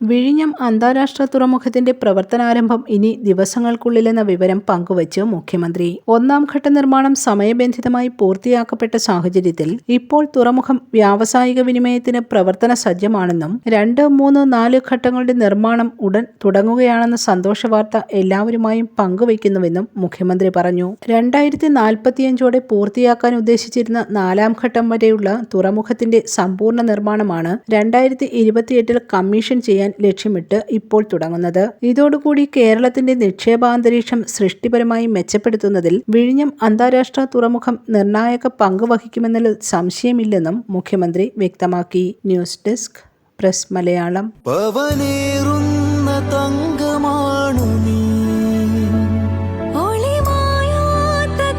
വിഴിഞ്ഞം അന്താരാഷ്ട്ര തുറമുഖത്തിന്റെ പ്രവർത്തനാരംഭം ഇനി ദിവസങ്ങൾക്കുള്ളിലെന്ന വിവരം പങ്കുവച്ച് മുഖ്യമന്ത്രി. ഒന്നാം ഘട്ട നിർമ്മാണം സമയബന്ധിതമായി പൂർത്തിയാക്കപ്പെട്ട സാഹചര്യത്തിൽ ഇപ്പോൾ തുറമുഖം വ്യാവസായിക വിനിമയത്തിന് പ്രവർത്തന സജ്ജമാണെന്നും രണ്ട് മൂന്ന് നാല് ഘട്ടങ്ങളുടെ നിർമ്മാണം ഉടൻ തുടങ്ങുകയാണെന്ന സന്തോഷവാർത്ത എല്ലാവരുമായും പങ്കുവയ്ക്കുന്നുവെന്നും മുഖ്യമന്ത്രി പറഞ്ഞു. രണ്ടായിരത്തി നാൽപ്പത്തിയഞ്ചോടെ പൂർത്തിയാക്കാൻ ഉദ്ദേശിച്ചിരുന്ന നാലാം ഘട്ടം വരെയുള്ള തുറമുഖത്തിന്റെ സമ്പൂർണ നിർമ്മാണമാണ് രണ്ടായിരത്തി ഇരുപത്തിയെട്ടിൽ കമ്മീഷൻ ചെയ്യാൻ ലക്ഷ്യമിട്ട് ഇപ്പോൾ തുടങ്ങുന്നത്. ഇതോടുകൂടി കേരളത്തിന്റെ നിക്ഷേപാന്തരീക്ഷം സൃഷ്ടിപരമായി മെച്ചപ്പെടുത്തുന്നതിൽ വിഴിഞ്ഞം അന്താരാഷ്ട്ര തുറമുഖം നിർണായക പങ്ക് വഹിക്കുമെന്നതിൽ സംശയമില്ലെന്നും മുഖ്യമന്ത്രി വ്യക്തമാക്കി. News desk press Malayalam. തങ്കമാണു നീ. ഒളിമായാത്ത